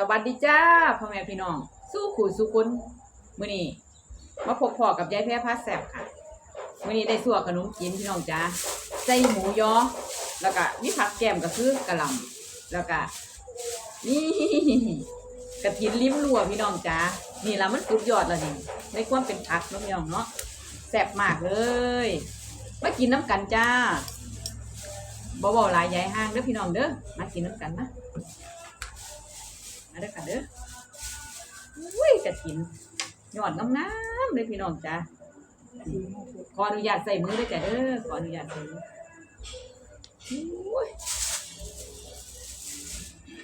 สวัสดีจ้าพ่อแม่พี่น้อง สู้ขู่สู้คนมื้อนี้มาพบพ่อกับยายแพรพาแซ่บค่ะมื้อนี้ได้สั่วขนมกินพี่น้องจ้าใส่หมูยอแล้วก็มีผักแกมก็คือกะล่ำแล้วก็นี่กระถินลิ้มรัวพี่น้องจ้านี่ละมันสุดยอดล้วนี่ในความเป็นผักนาะพี่น้องเนาะแซ่บมากเลยมากินน้ำกันจ้าบ่บ่หลายใหญ่ห้างเด้อพี่น้องเด้อมากินน้ำกันนะ เด้อค่ะเด้ออุ้ยกระถินยอดงามๆเลยพี่น้องจ้าขออนุญาตใส่มือด้วยจ้ะเด้อขออนุญาตใส่มืออุ้ย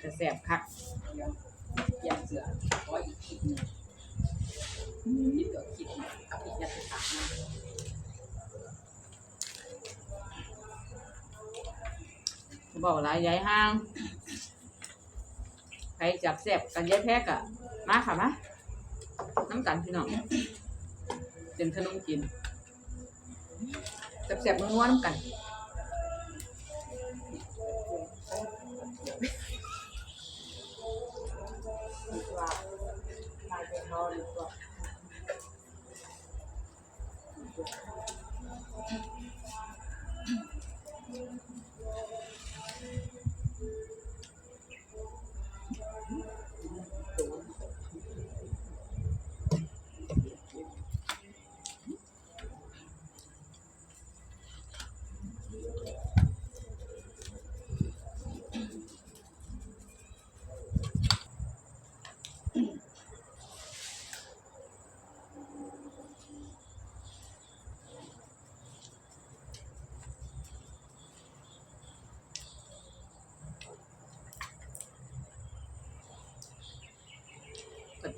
จะแสบคักอยากเสือขออีกขีดหนึ่งอืมเดี๋ยวขีดหนึ่งเอาอีกยัดปากมาบอกหลายยายห้าง ใครจับแสบกันยายแพ้กะมาค่ะมาน้ำกันพี่น้องเป็นขนมกินแสบๆนัวน้ำกันกับกินลิ้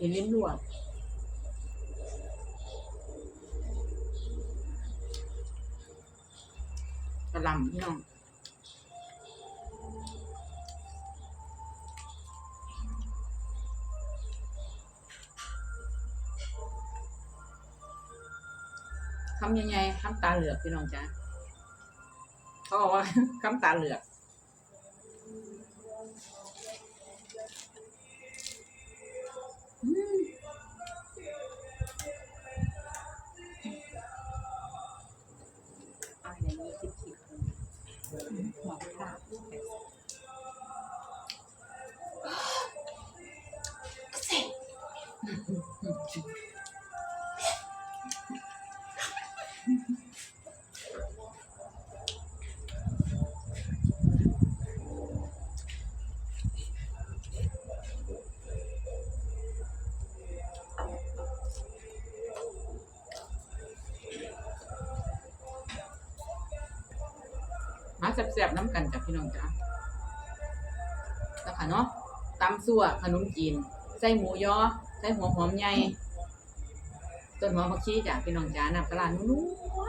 นรั่วกระลำพี่น้องคำยังไงคำตาเหลือกพี่น้องจ้าเขาบอกว่าคำตาเหลือก หั มาแซ่บๆน้ำกันจ้ะพี่น้องจ้าแล้วค่ะเนาะตำซั่วขนมจีนใส่หมูยอใส่หัวหอมใหญ่ต้นหอมผักชีจ้ะพี่น้องจ้าน้ำปลาร้านัว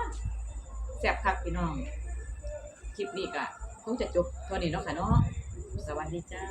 ๆแซ่บคักพี่น้อง คลิปนี้ก็คงจะจบเท่านี้เนาะค่ะเนาะสวัสดีจ้า